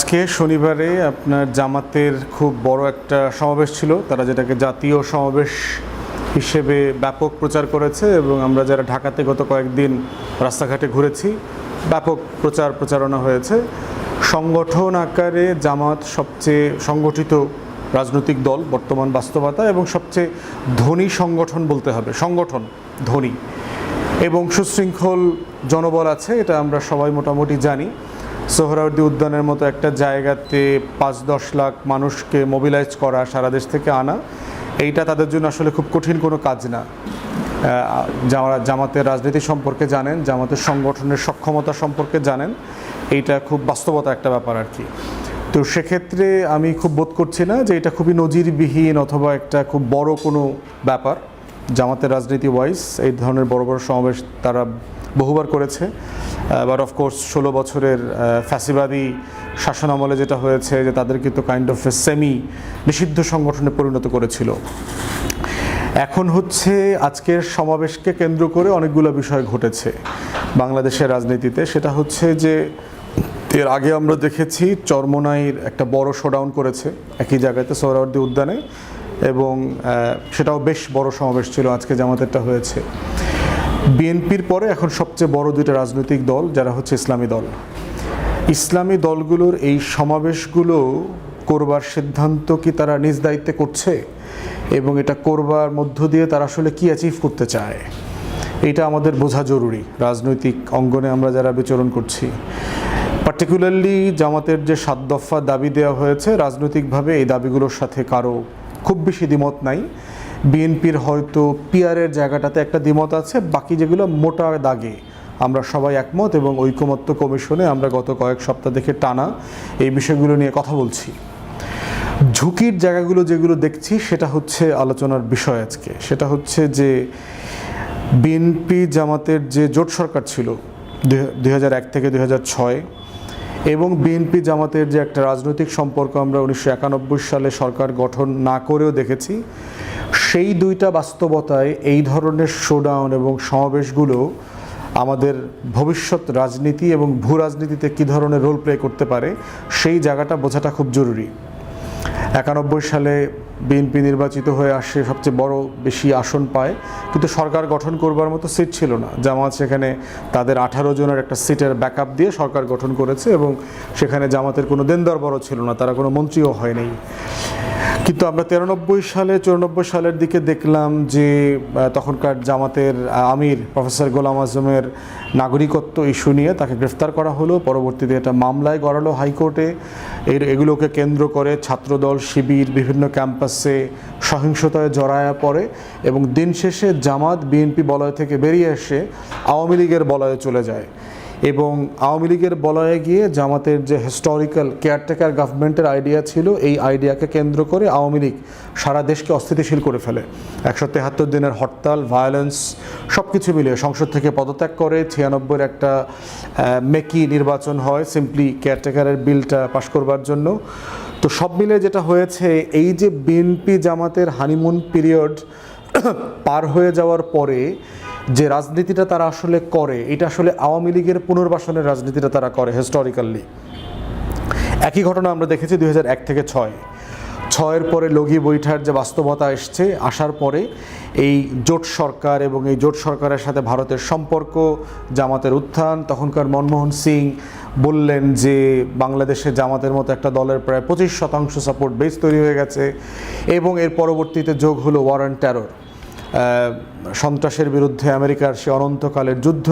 আজকে শনিবারে আপনার জামাতের খুব বড় একটা সমাবেশ ছিল। তারা যেটাকে জাতীয় সমাবেশ হিসেবে ব্যাপক প্রচার করেছে এবং আমরা যারা ঢাকাতে গত কয়েকদিন রাস্তাঘাটে ঘুরেছি, ব্যাপক প্রচার প্রচারণা হয়েছে। সংগঠন আকারে জামাত সবচেয়ে সংগঠিত রাজনৈতিক দল বর্তমান বাস্তবতা এবং সবচেয়ে ধনী সংগঠন বলতে হবে, সংগঠন, ধনী। এবং সুশৃঙ্খল জনবল আছে, এটা আমরা সবাই মোটামুটি জানি। সোহরাওয়ার্দী উদ্যানের মতো একটা জায়গাতে পাঁচ দশ লাখ মানুষকে মোবিলাইজ করা সারা দেশ থেকে আনা, এইটা তাদের জন্য আসলে খুব কঠিন কোনো কাজ না। যারা জামাতের রাজনীতি সম্পর্কে জানেন, জামাতের সংগঠনের সক্ষমতা সম্পর্কে জানেন, এইটা খুব বাস্তবতা একটা ব্যাপার আর কি। তো সেক্ষেত্রে আমি খুব বোধ করছি না যে এটা খুবই নজিরবিহীন অথবা একটা খুব বড় কোনো ব্যাপার। জামাতের রাজনীতি ওয়াইজ এই ধরনের বড় বড় সমাবেশ তারা বহুবার করেছে। বাট অফকোর্স ষোলো বছরের ফ্যাসিবাদী শাসন আমলে যেটা হয়েছে যে তাদেরকে তো কাইন্ড অফ সেমি নিষিদ্ধ সংগঠনে পরিণত করেছিল। এখন হচ্ছে আজকের সমাবেশকে কেন্দ্র করে অনেকগুলো বিষয় ঘটেছে বাংলাদেশের রাজনীতিতে। সেটা হচ্ছে যে এর আগে আমরা দেখেছি চরমনাইর একটা বড় শোডাউন করেছে একই জায়গাতে সোহরাওয়ার্দী উদ্যানে এবং সেটাও বেশ বড় সমাবেশ ছিল, আজকে জামাতেরটা হয়েছে। বিএনপির পরে এখন সবচেয়ে বড় দুইটা রাজনৈতিক দল, যারা হচ্ছে ইসলামী দল। ইসলামী দলগুলোর এই সমাবেশগুলো করবার সিদ্ধান্ত কি তারা নিজ দায়িত্বে করছে? এবং এটা করবার মধ্য দিয়ে তারা আসলে কি অ্যাচিভ করতে চায়? এটা আমাদের বোঝা জরুরি, রাজনৈতিক অঙ্গনে আমরা যারা বিচরণ করছি। পার্টিকুলারলি জামাতের যে সাত দফা দাবি দেওয়া হয়েছে, রাজনৈতিকভাবে এই দাবিগুলোর সাথে কারও খুব বেশি দ্বিমত নাই। বিএনপির হয়তো পিয়ারের জায়গাটাতে একটা দ্বিমত আছে, বাকি যেগুলো মোটা দাগে। আমরা সবাই একমত এবং ঐকমত্য কমিশনে আমরা গত কয়েক সপ্তাহ থেকে টানা এই বিষয়গুলো নিয়ে কথা বলছি। ঝুঁকির জায়গাগুলো যেগুলো দেখছি, সেটা হচ্ছে আলোচনার বিষয় আজকে। সেটা হচ্ছে যে বিএনপি জামাতের যে জোট সরকার ছিল দুই থেকে দুই এবং বিএনপি জামাতের যে একটা রাজনৈতিক সম্পর্ক আমরা উনিশশো একানব্বই সালে সরকার গঠন না করেও দেখেছি সেই দুইটা বাস্তবতায় এই ধরনের শোডাউন এবং সমাবেশগুলো আমাদের ভবিষ্যৎ রাজনীতি এবং ভূ রাজনীতিতে কী ধরনের রোল প্লে করতে পারে, সেই জায়গাটা বোঝাটা খুব জরুরি। একানব্বই সালে বিএনপি নির্বাচিত হয়ে আসে সবচেয়ে বড় বেশি আসন পায়, কিন্তু সরকার গঠন করবার মতো সিট ছিল না। জামাত সেখানে তাদের আঠারো জনের একটা সিটের ব্যাকআপ দিয়ে সরকার গঠন করেছে এবং সেখানে জামাতের কোনো দেনদার বড় ছিল না, তারা কোনো মন্ত্রীও হয়নি। কিন্তু আমরা তিরানব্বই সালে, চুরানব্বই সালের দিকে দেখলাম যে তখনকার জামাতের আমির প্রফেসর গোলাম আজমের নাগরিকত্ব ইস্যু নিয়ে তাকে গ্রেফতার করা হলো। পরবর্তীতে এটা মামলায় গড়ালো হাইকোর্টে। এর, এগুলোকে কেন্দ্র করে ছাত্রদল, শিবির, বিভিন্ন ক্যাম্পাসে সহিংসতায় জড়ায়া পড়ে এবং দিন শেষে জামাত, বিএনপি বলয় থেকে বেরিয়ে এসে আওয়ামী লীগের বলয়ে চলে যায়। এবং আওয়ামী লীগের বলয়ে গিয়ে জামাতের যে হিস্টোরিক্যাল কেয়ারটেকার গভর্নমেন্টের আইডিয়া ছিল, এই আইডিয়াকে কেন্দ্র করে আওয়ামী লীগ সারা দেশকে অস্থিতিশীল করে ফেলে। একশো তেহাত্তর দিনের হরতাল ভায়োলেন্স সব কিছু মিলিয়ে সংসদ থেকে পদত্যাগ করে ছিয়ানব্বইয়ের একটা মেকি নির্বাচন হয় সিম্পলি কেয়ারটেকারের বিলটা পাশ করবার জন্য। তো সব মিলে যেটা হয়েছে, এই যে বিএনপি জামাতের হানিমুন পিরিয়ড পার হয়ে যাওয়ার পরে যে রাজনীতিটা তারা আসলে করে এটা আসলে আওয়ামী লীগের পুনর্বাসনের রাজনীতিটা তারা করে হিস্টোরিক্যালি একই ঘটনা আমরা দেখেছি দুই হাজার এক থেকে ছয়। ছয়ের পরে লগি বৈঠার যে বাস্তবতা এসছে আসার পরে এই জোট সরকার এবং এই জোট সরকারের সাথে ভারতের সম্পর্ক জামাতের উত্থান তখনকার মনমোহন সিং বললেন যে বাংলাদেশে জামাতের মতো একটা দলের প্রায় পঁচিশ শতাংশ সাপোর্ট বেস তৈরি হয়ে গেছে এবং এর পরবর্তীতে যোগ হলো ওয়ার অ্যান্ড টেরর আহ, সন্ত্রাসের বিরুদ্ধে আমেরিকার সে অনন্তকালের যুদ্ধ,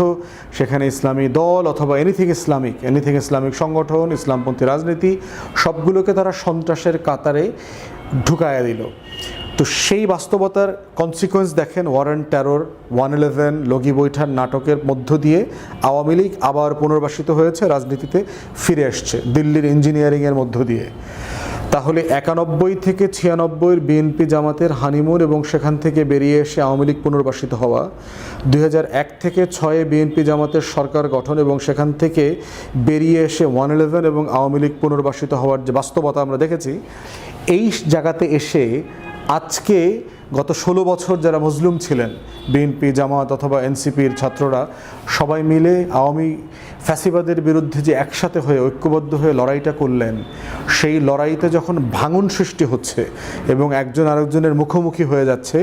সেখানে ইসলামী দল অথবা এনিথিং ইসলামিক এনিথিং ইসলামিক সংগঠন, ইসলামপন্থী রাজনীতি, সবগুলোকে তারা সন্ত্রাসের কাতারে ঢুকায়া দিল। তো সেই বাস্তবতার কনসিকোয়েন্স দেখেন ওয়ারেন টেরর ওয়ান ইলেভেন লগি বৈঠার নাটকের মধ্য দিয়ে আওয়ামী লীগ আবার পুনর্বাসিত হয়েছে, রাজনীতিতে ফিরে আসছে দিল্লির ইঞ্জিনিয়ারিংয়ের মধ্য দিয়ে। তাহলে একানব্বই থেকে ছিয়ানব্বইয়ের বিএনপি জামাতের হানিমুন এবং সেখান থেকে বেরিয়ে এসে আওয়ামী লীগ পুনর্বাসিত হওয়া। দুই এক থেকে ছয়ে বিএনপি জামাতের সরকার গঠন এবং সেখান থেকে বেরিয়ে এসে ওয়ান ইলেভেন এবং আওয়ামী লীগ পুনর্বাসিত হওয়ার যে বাস্তবতা আমরা দেখেছি, এই জায়গাতে এসে আজকে গত ষোলো বছর যারা মজলুম ছিলেন, বিএনপি জামাত অথবা এনসিপির ছাত্ররা, সবাই মিলে আওয়ামী ফ্যাসিবাদের বিরুদ্ধে যে একসাথে হয়ে, ঐক্যবদ্ধ হয়ে লড়াইটা করলেন, সেই লড়াইতে যখন ভাঙন সৃষ্টি হচ্ছে এবং একজন আরেকজনের মুখোমুখি হয়ে যাচ্ছে,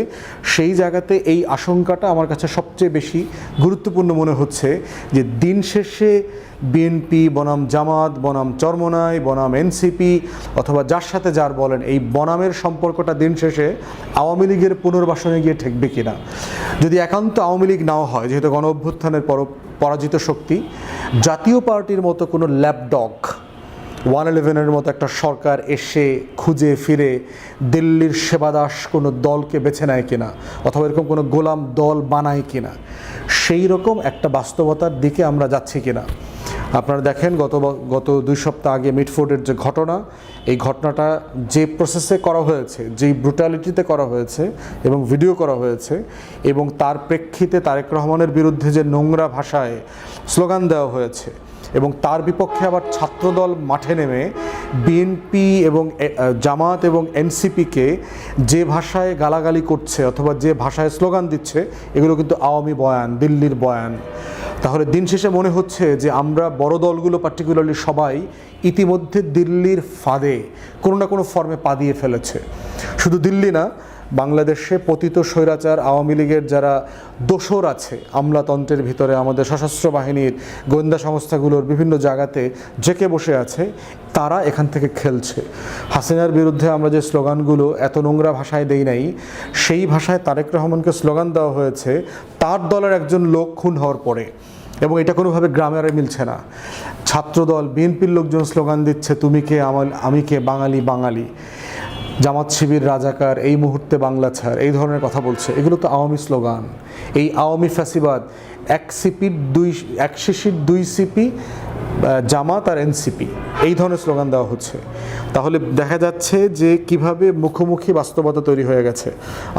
সেই জায়গাতে এই আশঙ্কাটা আমার কাছে সবচেয়ে বেশি গুরুত্বপূর্ণ মনে হচ্ছে যে দিন শেষে বিএনপি, বনাম জামাত, বনাম চরমনাই, বনাম এনসিপি অথবা যার সাথে যার বলেন, এই বনামের সম্পর্কটা দিন শেষে আওয়ামী লীগের পুনর্বাসনে গিয়ে ঠেকবে কিনা? যদি একান্ত আওয়ামী লীগ নাও হয়, যেহেতু গণ অভ্যুত্থানের পর পরাজিত শক্তি, জাতীয় পার্টির মতো কোনো ল্যাপডগ, ওয়ান ইলেভেনের মতো একটা সরকার এসে খুঁজে ফিরে দিল্লির সেবাদাস কোনো দলকে বেছে নেয় কিনা, অথবা এরকম কোনো গোলাম দল বানায় কিনা, সেই রকম একটা বাস্তবতার দিকে আমরা যাচ্ছি কিনা? আপনারা দেখেন, গত গত দুই সপ্তাহ আগে মিটফোর্ডের যে ঘটনা, এই ঘটনাটা যে প্রসেসে করা হয়েছে যেই ব্রুটালিটিতে করা হয়েছে এবং ভিডিও করা হয়েছে এবং তার প্রেক্ষিতে তারেক রহমানের বিরুদ্ধে যে নোংরা ভাষায় স্লোগান দেওয়া হয়েছে এবং তার বিপক্ষে আবার ছাত্রদল মাঠে নেমে বিএনপি এবং জামাত এবং এনসিপিকে যে ভাষায় গালাগালি করছে অথবা যে ভাষায় স্লোগান দিচ্ছে, এগুলো কিন্তু আওয়ামী বয়ান, দিল্লির বয়ান। তাহলে দিন শেষে মনে হচ্ছে যে আমরা বড় দলগুলো পার্টিকুলারলি সবাই ইতিমধ্যে দিল্লির ফাঁদে কোনো না কোনো ফর্মে পা দিয়ে ফেলেছে। শুধু দিল্লি না, বাংলাদেশে পতিত স্বৈরাচার, আওয়ামী লীগের যারা দোসর আছে, আমলাতন্ত্রের ভিতরে আমাদের সশস্ত্র বাহিনীর গোয়েন্দা সংস্থাগুলোর বিভিন্ন জায়গাতে জেকে বসে আছে, তারা এখান থেকে খেলছে। হাসিনার বিরুদ্ধে আমরা যে স্লোগানগুলো এত নোংরা ভাষায় দেই নাই, সেই ভাষায় তারেক রহমানকে স্লোগান দেওয়া হয়েছে, তার দলের একজন লোক খুন হওয়ার পরে। এবং এটা কোনোভাবে গ্রামের মিলছে না। ছাত্রদল, বিএনপির লোকজন স্লোগান দিচ্ছে, তুমি কে, আমার, আমি কে, বাঙালি বাঙালি। জামাত শিবির, রাজাকার, এই মুহূর্তে বাংলা ছাড়। এই ধরনের কথা বলছে। এগুলো তো আওয়ামী স্লোগান। এই আওয়ামী ফ্যাসিবাদ, এক সিপির দুই, এক শিশির দুই সিপি জামাত আর এনসিপি, এই ধরনের স্লোগান দেওয়া হচ্ছে। তাহলে দেখা যাচ্ছে যে কীভাবে মুখোমুখি বাস্তবতা তৈরি হয়ে গেছে।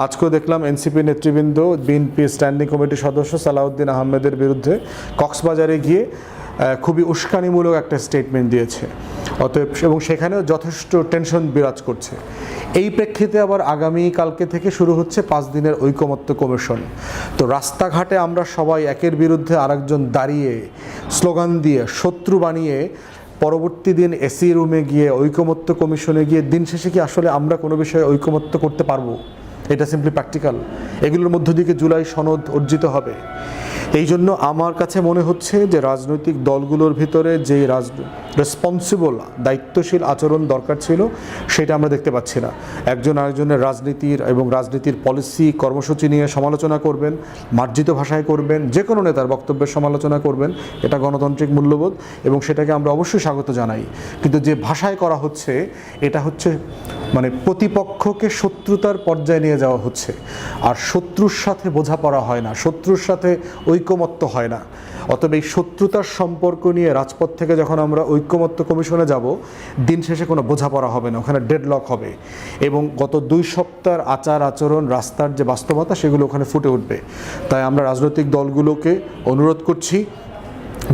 আজকেও দেখলাম এনসিপি নেতৃবৃন্দ, বিএনপি স্ট্যান্ডিং কমিটির সদস্য সালাউদ্দিন আহমেদের বিরুদ্ধে কক্সবাজারে গিয়ে খুবই উস্কানিমূলক একটা স্টেটমেন্ট দিয়েছে। অতএব এবং সেখানেও যথেষ্ট টেনশন বিরাজ করছে। এই প্রেক্ষিতে আবার আগামী কালকে থেকে শুরু হচ্ছে পাঁচ দিনের ঐকমত্য কমিশন তো রাস্তাঘাটে আমরা সবাই একের বিরুদ্ধে আরেকজন দাঁড়িয়ে স্লোগান দিয়ে, শত্রু বানিয়ে পরবর্তী দিন এসি রুমে গিয়ে, ঐকমত্য কমিশনে গিয়ে, দিন শেষে কি আসলে আমরা কোনো বিষয়ে ঐকমত্য করতে পারব? এটা সিম্পলি প্র্যাকটিক্যাল এগুলোর মধ্য দিকে জুলাই সনদ অর্জিত হবে। এই জন্য আমার কাছে মনে হচ্ছে যে রাজনৈতিক দলগুলোর ভিতরে যে রাজ রেসপন্সিবল দায়িত্বশীল আচরণ দরকার ছিল, সেটা আমরা দেখতে পাচ্ছি না। একজন আরেকজনের রাজনীতির এবং রাজনীতির পলিসি কর্মসূচি নিয়ে সমালোচনা করবেন, মার্জিত ভাষায় করবেন যে কোনো নেতার বক্তব্যের সমালোচনা করবেন, এটা গণতান্ত্রিক মূল্যবোধ এবং সেটাকে আমরা অবশ্যই স্বাগত জানাই। কিন্তু যে ভাষায় করা হচ্ছে, এটা হচ্ছে মানে প্রতিপক্ষকে শত্রুতার পর্যায়ে নিয়ে যাওয়া হচ্ছে। আর শত্রুর সাথে বোঝাপড়া হয় না। শত্রুর সাথে ঐকমত্য হয় না। অতএব এই শত্রুতার সম্পর্ক নিয়ে রাজপথ থেকে যখন আমরা ঐক্যমত্য কমিশনে যাব, দিন শেষে কোনো বোঝাপড়া হবে না, ওখানে ডেডলক হবে। এবং গত দুই সপ্তাহের আচার আচরণ, রাস্তার যে বাস্তবতা, সেগুলো ওখানে ফুটে উঠবে। তাই আমরা রাজনৈতিক দলগুলোকে অনুরোধ করছি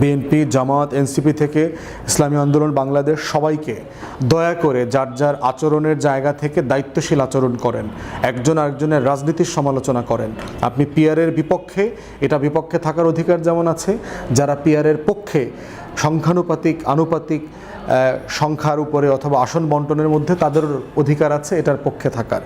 বিএনপি, জামাত, এনসিপি থেকে ইসলামী আন্দোলন, বাংলাদেশ সবাইকে দয়া করে যার যার আচরণের জায়গা থেকে দায়িত্বশীল আচরণ করেন। একজন আরেকজনের রাজনীতির সমালোচনা করেন। আপনি পিয়ারের বিপক্ষে, এটা বিপক্ষে থাকার অধিকার যেমন আছে, যারা পিয়ারের পক্ষে সংখ্যানুপাতিক, আনুপাতিক সংখ্যার উপরে অথবা আসন বন্টনের মধ্যে তাদের অধিকার আছে, এটার পক্ষে থাকার।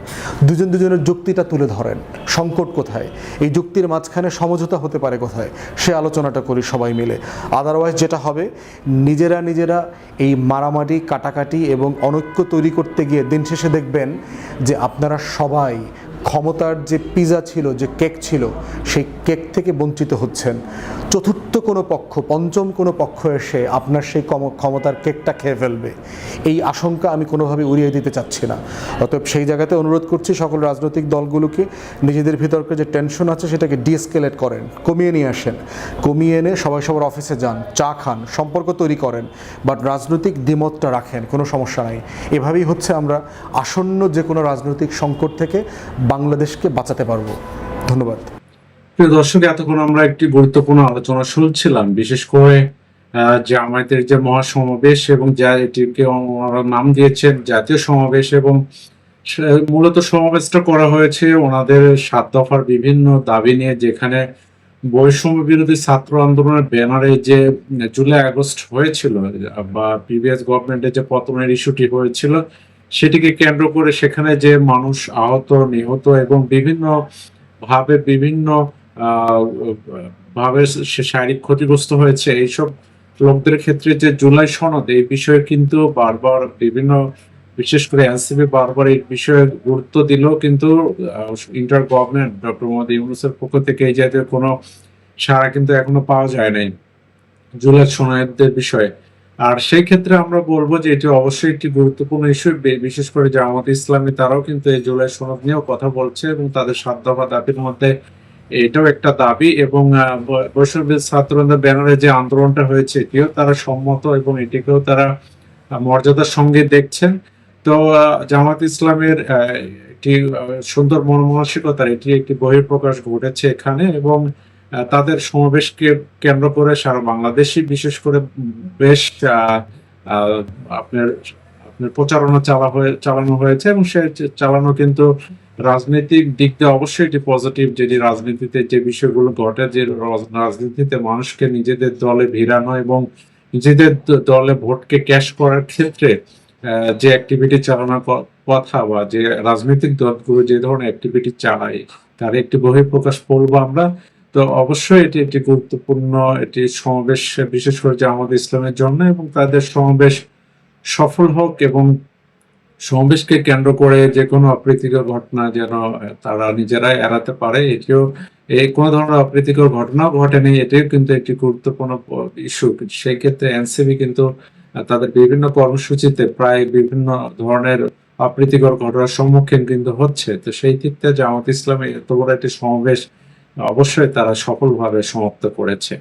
দুজন দুজনের যুক্তিটা তুলে ধরেন, সংকট কোথায়? এই যুক্তির মাঝখানে সমঝোতা হতে পারে কোথায়? সে আলোচনাটা করি সবাই মিলে। আদারওয়াইজ যেটা হবে, নিজেরা নিজেরা এই মারামারি, কাটাকাটি এবং অনৈক্য তৈরি করতে গিয়ে দিন শেষে দেখবেন যে আপনারা সবাই ক্ষমতার যে পিজা ছিল, যে কেক ছিল, সেই কেক থেকে বঞ্চিত হচ্ছেন। চতুর্থ কোনো পক্ষ, পঞ্চম কোনো পক্ষ এসে আপনার সেই ক্ষমতার কেকটা খেয়ে ফেলবে। এই আশঙ্কা আমি কোনোভাবে উড়িয়ে দিতে চাচ্ছি না। অতএব সেই জায়গাতে অনুরোধ করছি সকল রাজনৈতিক দলগুলোকে, নিজেদের ভিতরকে যে টেনশন আছে সেটাকে ডিএসকেলেট করেন, কমিয়ে নিয়ে আসেন। কমিয়ে এনে সবাই সবার অফিসে যান, চা খান, সম্পর্ক তৈরি করেন, বাট রাজনৈতিক দ্বিমতটা রাখেন, কোনো সমস্যা নাই। এভাবেই হচ্ছে আমরা আসন্ন যে কোনো রাজনৈতিক সংকট থেকে বাংলাদেশকে বাঁচাতে পারব। ধন্যবাদ। প্রিয় দর্শক এতক্ষণ আমরা একটি গুরুত্বপূর্ণ আলোচনা শুনছিলাম। বিশেষ করে আহ, জামায়াতের যে মহাসমাবেশ এবং যা এটিকে ওনারা নাম দিয়েছেন জাতীয় সমাবেশ এবং মূলত সমাবেশটা করা হয়েছে ওনাদের সাত দফার বিভিন্ন দাবি নিয়ে যেখানে বৈষম্য বিরোধী ছাত্র আন্দোলনের ব্যানারে যে জুলাই আগস্ট হয়েছিল বা প্রিভিয়াস গভর্নমেন্টের যে পতনের ইস্যুটি হয়েছিল সেটিকে কেন্দ্র করে সেখানে যে মানুষ আহত, নিহত এবং বিভিন্ন ভাবে বিভিন্ন ভাবে শারীরিক ক্ষতিগ্রস্ত হয়েছে, এইসব লোকদের ক্ষেত্রে যে জুলাই সনদ, এই বিষয়ে কিন্তু বারবার বিভিন্ন, বিশেষ করে এনসিপি বারবার এই বিষয়ে গুরুত্ব দিলেও কিন্তু ইন্টার গভর্নমেন্ট ডক্টর মোহাম্মদ ইউনুসের পক্ষ থেকে এই জাতীয় কোনো সাড়া কিন্তু এখনও পাওয়া যায় নাই জুলাই সনদের বিষয়ে। আর সেই ক্ষেত্রে আমরা বলব যে এটি অবশ্যই একটি গুরুত্বপূর্ণ ইস্যু বিশেষ করে জামাত ইসলামী তারাও কিন্তু এই জুলাই সনদ নিয়েও কথা বলছে এবং তাদের সাত দফা দাবির মধ্যে এটাও একটা দাবি এবং আহ, ব- ছাত্রদের ব্যানারে যে আন্দোলনটা হয়েছে এটিও তারা সম্মত এবং এটিকেও তারা মর্যাদার সঙ্গে দেখছেন। তো জামাত ইসলামের একটি সুন্দর মনমানসিকতার এটি একটি বহিঃপ্রকাশ ঘটেছে এখানে এবং তাদের সমাবেশকে কেন্দ্র করে সারা বাংলাদেশই বিশেষ করে বেশ আপনার আপনার প্রচারণা চালা হয়ে, চালানো হয়েছে এবং সে চালানো কিন্তু রাজনৈতিক দিক দিয়ে অবশ্যই এটি পজিটিভ যেটি রাজনীতিতে যে বিষয়গুলো ঘটে, যে রাজনীতিতে মানুষকে নিজেদের দলে ভিড়ানো এবং নিজেদের দলে ভোটকে ক্যাশ করার ক্ষেত্রে যে অ্যাক্টিভিটি চালানোর কথা বা যে রাজনৈতিক দলগুলো যে ধরনের অ্যাক্টিভিটি চালায়, তার একটি বহিঃপ্রকাশ পড়ব আমরা। তো অবশ্যই এটি একটি গুরুত্বপূর্ণ এটি সমাবেশ, বিশেষ করে জামাত ইসলামের জন্য এবং তাদের সমাবেশ সফল হোক এবং সমাবেশকে কেন্দ্র করে যে কোনো অপ্রীতিকর ঘটনা যেন তারা নিজেরাই এড়াতে পারে, এটিও এই কোনো ধরনের অপ্রীতিকর ঘটনাও ঘটেনি, এটিও কিন্তু একটি গুরুত্বপূর্ণ ইস্যু। সেই ক্ষেত্রে এনসিবি কিন্তু তাদের বিভিন্ন কর্মসূচিতে প্রায় বিভিন্ন ধরনের অপ্রীতিকর ঘটনার সম্মুখীন কিন্তু হচ্ছে। তো সেই থেকে জামাত ইসলামী এত বড় একটি সমাবেশ অবশ্যই তারা সফলভাবে সমাপ্ত করেছে।